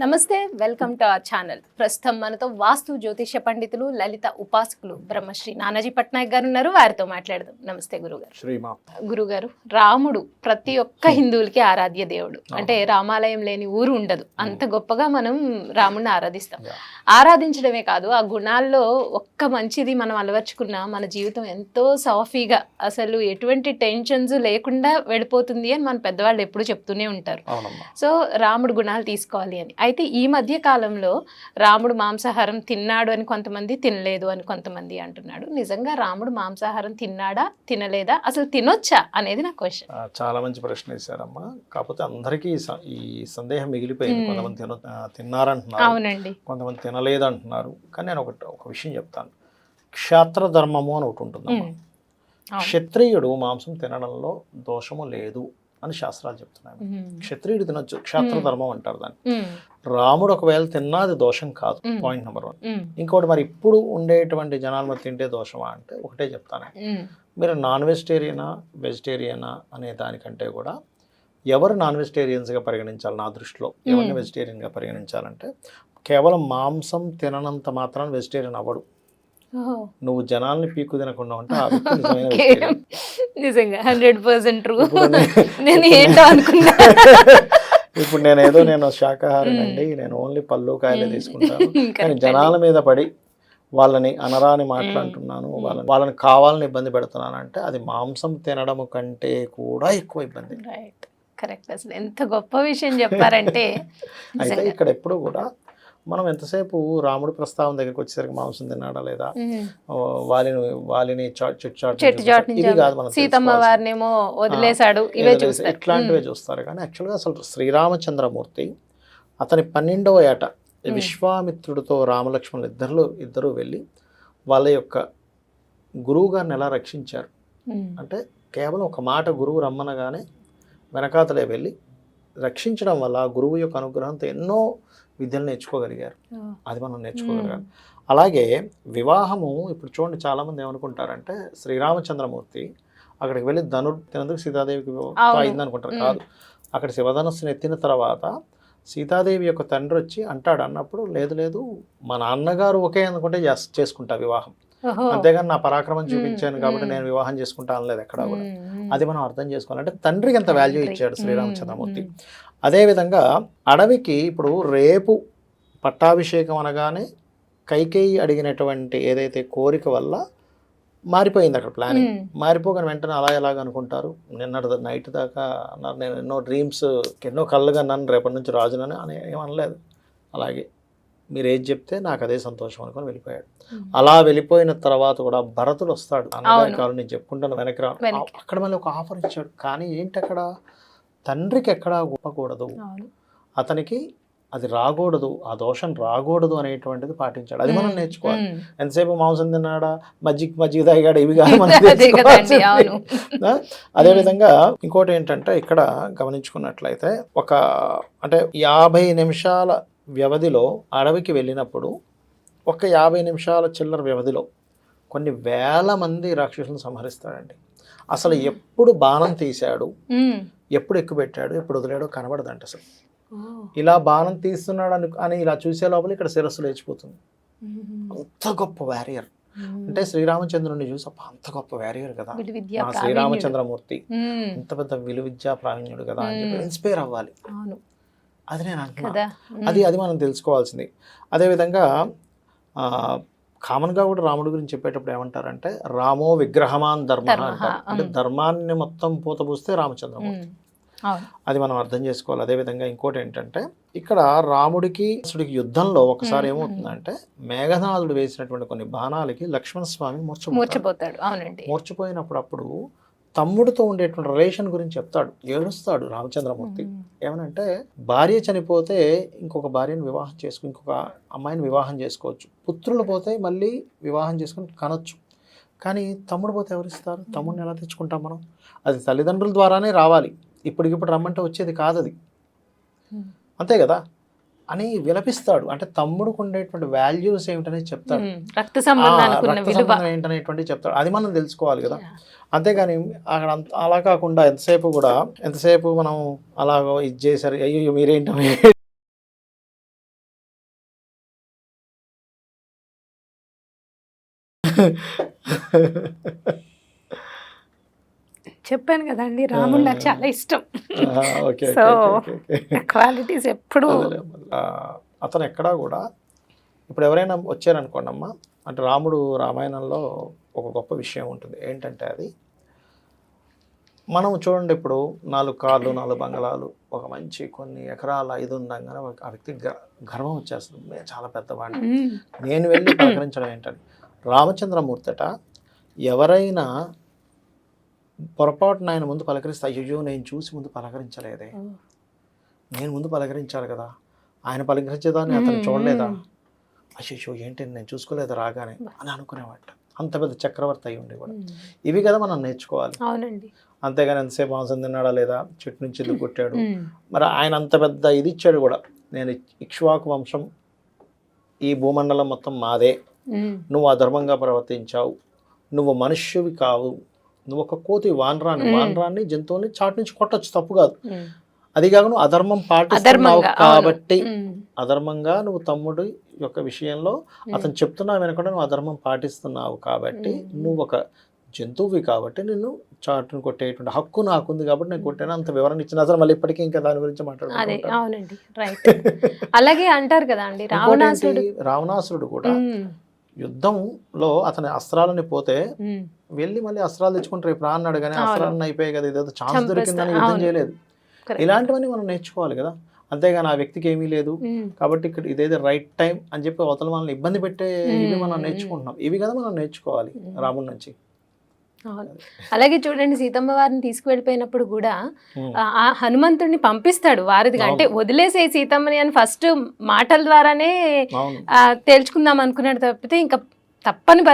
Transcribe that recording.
నమస్తే welcome to our channel. ప్రస్తుతం మనతో వాస్తు జ్యోతిష పండితులు లలిత ఉపాసకులు బ్రహ్మశ్రీ నానాజీ పట్నాయక్ గారు ఉన్నారు. వారితో మాట్లాడదాం. నమస్తే గురుగారు. గురుగారు రాముడు ప్రతి ఒక్క హిందువులకి ఆరాధ్య దేవుడు. అంటే రామాలయం లేని ఊరు ఉండదు. అంత గొప్పగా మనం రాముడిని ఆరాధిస్తాం. ఆరాధించడమే కాదు ఆ గుణాల్లో ఒక్క మంచిది మనం అలవర్చుకున్నా మన జీవితం ఎంతో సాఫీగా అసలు ఎటువంటి టెన్షన్స్ లేకుండా వెళ్ళిపోతుంది అని మన పెద్దవాళ్ళు ఎప్పుడు చెప్తూనే ఉంటారు. సో రాముడు గుణాలు తీసుకోవాలి అని. అయితే ఈ మధ్య కాలంలో రాముడు మాంసాహారం తిన్నాడు అని కొంతమంది తినలేదు అని కొంతమంది అంటున్నాడు. నిజంగా రాముడు మాంసాహారం తిన్నాడా తినలేదా అసలు తినొచ్చా అనేది నా క్వశ్చన్ చాలా మంచి ప్రశ్న వేశారమ్మా. కాకపోతే అందరికీ ఈ సందేహం మిగిలిపోయింది. కొంతమంది తిన తిన్నారంటున్నారు. అవునండి. కొంతమంది తినలేదు అంటున్నారు కానీ నేను ఒకటి ఒక విషయం చెప్తాను. క్షేత్ర ధర్మము అని ఒకటి. అవును. క్షత్రియుడు మాంసం తినడంలో దోషము లేదు. అని శాస్త్రాలు చెప్తున్నాయి. క్షత్రియుడు తినొచ్చు క్షేత్ర. ధర్మం అంటారు దాన్ని. రాముడు ఒకవేళ తిన్నా అది దోషం కాదు. Point number one. ఇంకోటి మరి ఇప్పుడు ఉండేటువంటి జనాలు మరి తింటే దోషమా అంటే ఒకటే చెప్తాను. మీరు నాన్ వెజిటేరియనా వెజిటేరియనా అనే దానికంటే కూడా ఎవరు నాన్ వెజిటేరియన్స్గా పరిగణించాలి నా దృష్టిలో ఎవరిని. వెజిటేరియన్గా పరిగణించాలంటే కేవలం మాంసం తిననంత మాత్రం వెజిటేరియన్ అవ్వడు. నువ్వు జనాల్ని పీకు తినకుండా ఉంటే. నిజంగా హండ్రెడ్ పర్సెంట్ ట్రూ నేను ఏంటో అనుకున్నా ఇప్పుడు నేను ఏదో నేను శాకాహారి అండి నేను ఓన్లీ పళ్ళు కాయలే. తీసుకుంటాను కానీ జనాల. మీద పడి వాళ్ళని అనరాని మాట్లాడుతున్నాను. వాళ్ళని వాళ్ళని కావాలని ఇబ్బంది పెడుతున్నాను అంటే అది మాంసం తినడం కంటే కూడా ఎక్కువ ఇబ్బంది రైట్ కరెక్ట్ అసలు ఎంత గొప్ప విషయం చెప్పారంటే అయితే. ఇక్కడ ఎప్పుడు కూడా మనం ఎంతసేపు రాముడి ప్రస్తావన దగ్గరికి వచ్చేసరికి మాంసం తిన్నాడా లేదా వాలిని వాలిని ఇది కాదు మనం సీతమ్మ. వారినేమో వదిలేశాడు ఇవే. చూస్తారు ఇట్లాంటివే. చూస్తారు కానీ యాక్చువల్గా అసలు శ్రీరామచంద్రమూర్తి అతని పన్నెండవ ఏట. విశ్వామిత్రుడితో రామలక్ష్మణులు ఇద్దరు ఇద్దరు వెళ్ళి వాళ్ళ యొక్క గురువు గారిని ఎలా రక్షించారు. అంటే కేవలం ఒక మాట గురువు రమ్మనగానే వెనకాతలే వెళ్ళి రక్షించడం వల్ల గురువు యొక్క అనుగ్రహంతో ఎన్నో విద్యలు నేర్చుకోగలిగారు. అది మనం నేర్చుకోగలిగాం అలాగే వివాహము ఇప్పుడు చూడండి చాలామంది ఏమనుకుంటారంటే శ్రీరామచంద్రమూర్తి అక్కడికి వెళ్ళి ధను తినందుకు సీతాదేవికి. అయింది అనుకుంటారు. కాదు అక్కడ శివధనస్సును ఎత్తిన తర్వాత సీతాదేవి యొక్క తండ్రి వచ్చి అంటాడు అన్నప్పుడు లేదు లేదు మా నాన్నగారు ఒకే అనుకుంటే చేస్- చేసుకుంటా వివాహం. అంతేగాని నా పరాక్రమం. చూపించాను కాబట్టి. నేను వివాహం చేసుకుంటా అనలేదు ఎక్కడ కూడా. అది మనం అర్థం చేసుకోవాలంటే తండ్రికి ఎంత వాల్యూ. ఇచ్చాడు. శ్రీరామచంద్రమూర్తి. అదేవిధంగా అడవికి ఇప్పుడు రేపు పట్టాభిషేకం అనగానే కైకేయి అడిగినటువంటి ఏదైతే కోరిక వల్ల మారిపోయింది అక్కడ ప్లానింగ్. మారిపోగానే వెంటనే అలా ఎలాగ అనుకుంటారు నిన్నటి నైట్ దాకా అన్నారు నేను ఎన్నో డ్రీమ్స్ ఎన్నో కళ్ళుగా నన్ను రేపటి నుంచి రాజునని అని ఏమనలేదు అలాగే మీరు ఏది చెప్తే నాకు అదే సంతోషం అనుకొని వెళ్ళిపోయాడు. అలా వెళ్ళిపోయిన తర్వాత కూడా భరతుడు వస్తాడు అన్నగారి. కాలు నేను చెప్పుకుంటాను వెనక్కి రా. అక్కడ మళ్ళీ ఒక ఆఫర్ ఇచ్చాడు కానీ ఏంటి అక్కడ తండ్రికి ఎక్కడా ఒప్పకూడదు అవును. అతనికి అది రాకూడదు ఆ దోషం రాకూడదు అనేటువంటిది పాటించాడు అది మనం. నేర్చుకోవాలి. ఎంతసేపు మాంసం తిన్నాడా మజ్జిగ మజ్జిగ తాగాడా ఇవి కాదు మనం? అదేవిధంగా ఇంకోటి ఏంటంటే ఇక్కడ గమనించుకున్నట్లయితే ఒక అంటే యాభై నిమిషాల వ్యవధిలో అడవికి వెళ్ళినప్పుడు ఒక యాభై నిమిషాల చిల్లర వ్యవధిలో కొన్ని వేల మంది రాక్షసులను సంహరిస్తాడండి అసలు ఎప్పుడు బాణం తీశాడు. ఎప్పుడు ఎక్కువ పెట్టాడు ఎప్పుడు వదిలాడో కనబడదంట అసలు. ఇలా బాణం తీస్తున్నాడు అని అని ఇలా చూసే లోపల ఇక్కడ శిరస్సు లేచిపోతుంది. అంత గొప్ప వారియర్. అంటే శ్రీరామచంద్రుని చూసి అంత గొప్ప వారియర్ కదా. శ్రీరామచంద్రమూర్తి. ఇంత పెద్ద విలువిద్యా ప్రావీణ్యుడు కదా అని చెప్పి. ఇన్స్పైర్ అవ్వాలి అది నేను అంటున్నా. అది అది మనం తెలుసుకోవాల్సింది. అదేవిధంగా కామన్గా కూడా రాముడి గురించి చెప్పేటప్పుడు ఏమంటారంటే రామో విగ్రహమాన్ ధర్మ అంటారు. అంటే. ధర్మాన్ని మొత్తం పూతపూస్తే రామచంద్రమూర్తి అది మనం అర్థం చేసుకోవాలి. అదేవిధంగా ఇంకోటి ఏంటంటే ఇక్కడ రాముడికి అసలుకి యుద్ధంలో ఒకసారి. ఏమవుతుందంటే మేఘనాథుడు వేసినటువంటి కొన్ని బాణాలకి లక్ష్మణ స్వామి మూర్చ మూర్చపోతాడు అవునండి. మూర్చిపోయినప్పుడు అప్పుడు తమ్ముడితో ఉండేటువంటి రిలేషన్ గురించి చెప్తాడు ఏడుస్తాడు రామచంద్రమూర్తి. ఏమనంటే భార్య చనిపోతే ఇంకొక భార్యను వివాహం చేసుకు ఇంకొక అమ్మాయిని వివాహం చేసుకోవచ్చు. పుత్రులు పోతే మళ్ళీ వివాహం చేసుకుని కనొచ్చు. కానీ తమ్ముడు పోతే ఎవరిస్తారు? తమ్ముడిని ఎలా తెచ్చుకుంటాం మనం? అది తల్లిదండ్రుల ద్వారానే రావాలి. ఇప్పటికిప్పుడు రమ్మంటే వచ్చేది కాదు అది ఉమ్. అంతే కదా? అని విలపిస్తాడు. అంటే తమ్ముడుకు ఉండేటువంటి వాల్యూస్ ఏమిటనేది చెప్తాడు. రక్త సంబంధం ఏంటనేటువంటి చెప్తాడు. అది మనం తెలుసుకోవాలి కదా. అంతేగాని అక్కడ అంత అలా కాకుండా ఎంతసేపు కూడా ఎంతసేపు మనం అలాగో ఇది చేశారు అయ్యో మీరేంటో చెప్పాను కదండి రాముడు నాకు చాలా ఇష్టం. సో. క్వాలిటీస్ ఎప్పుడు అతను ఎక్కడా కూడా ఇప్పుడు ఎవరైనా వచ్చారనుకోండి అమ్మా అంటే రాముడు రామాయణంలో ఒక గొప్ప విషయం ఉంటుంది. ఏంటంటే అది మనం చూడండి ఇప్పుడు నాలుగు కార్లు నాలుగు బంగళాలు ఒక మంచి కొన్ని ఎకరాల ఇది ఉందంగానే ఒక- ఆ వ్యక్తికి గ- గర్వం వచ్చేస్తుంది. నేను చాలా పెద్దవాడిని. నేను వెళ్ళి పలకరించడం ఏంటని రామచంద్రమూర్తట ఎవరైనా పొరపాటున ఆయన ముందు పలకరిస్తే అయ్యో నేను చూసి ముందు పలకరించలేదే. నేను ముందు పలకరించాలి కదా. ఆయన పలకరించేదాన్ని అతను చూడలేదా? అయ్యో ఏంటి నేను చూసుకోలేదు రాగానే? అని అనుకునేవాట. అంత పెద్ద చక్రవర్తి అయి ఉండేవాడు. ఇవి కదా మనం నేర్చుకోవాలి. అవునండి. అంతేగాని ఎంతసేపు మాంసం తిన్నాడా లేదా? చెట్టు నుంచి ఎందుకు కొట్టాడు. మరి ఆయన అంత పెద్ద ఇది ఇచ్చాడు కూడా. నేను ఇక్ష్వాకు వంశం ఈ భూమండలం మొత్తం మాదే. నువ్వు అధర్మంగా ప్రవర్తించావు. నువ్వు మనుష్యువి కావు. నువ్వు ఒక కోతి వానరాన్ని. వానరాన్ని జంతువుని చాటు నుంచి కొట్టచ్చు తప్పు కాదు. అది కాక నువ్వు అధర్మం పాటిస్తున్నావు. కాబట్టి. అధర్మంగా నువ్వు తమ్ముడి యొక్క విషయంలో అతను చెప్తున్నావు వెనకుండా నువ్వు అధర్మం పాటిస్తున్నావు కాబట్టి. నువ్వు ఒక జంతువువి కాబట్టి నిన్ను చాటును కొట్టేటువంటి హక్కు నాకుంది కాబట్టి నేను కొట్టాను అంత వివరణ ఇచ్చిన అసలు మళ్ళీ ఇప్పటికీ ఇంకా దాని గురించి మాట్లాడుకుంటాను రైట్ అలాగే అంటారు కదా అండి రావణాసుడు రావణాసురుడు కూడా. యుద్ధంలో అతని అస్త్రాలని పోతే. వెళ్ళి మళ్ళీ అస్త్రాలు తెచ్చుకుంటారు రా అన్నాడు కానీ అవును. అస్త్రాలను అయిపోయాయి కదా ఇదేదో ఛాన్స్ దొరికిందని యుద్ధం. చేయలేదు. ఇలాంటివన్నీ మనం నేర్చుకోవాలి కదా అంతేగాని ఆ వ్యక్తికి ఏమీ లేదు. కాబట్టి ఇక్కడ ఇదేదో రైట్ టైం అని చెప్పి అవతల మనల్ని ఇబ్బంది పెట్టే ఇవి మనం. నేర్చుకుంటున్నాం ఇవి కదా మనం నేర్చుకోవాలి. రాముడి నుంచి అవును అలాగే చూడండి సీతమ్మ వారిని తీసుకువెళ్ళిపోయినప్పుడు కూడా. ఆ- హనుమంతుడిని పంపిస్తాడు వారిదిగా అంటే. వదిలేసే సీతమ్మని అని ఫస్ట్ మాటల ద్వారానే తేల్చుకుందాం అనుకున్నాడు తప్పితే ఇంకా తప్పని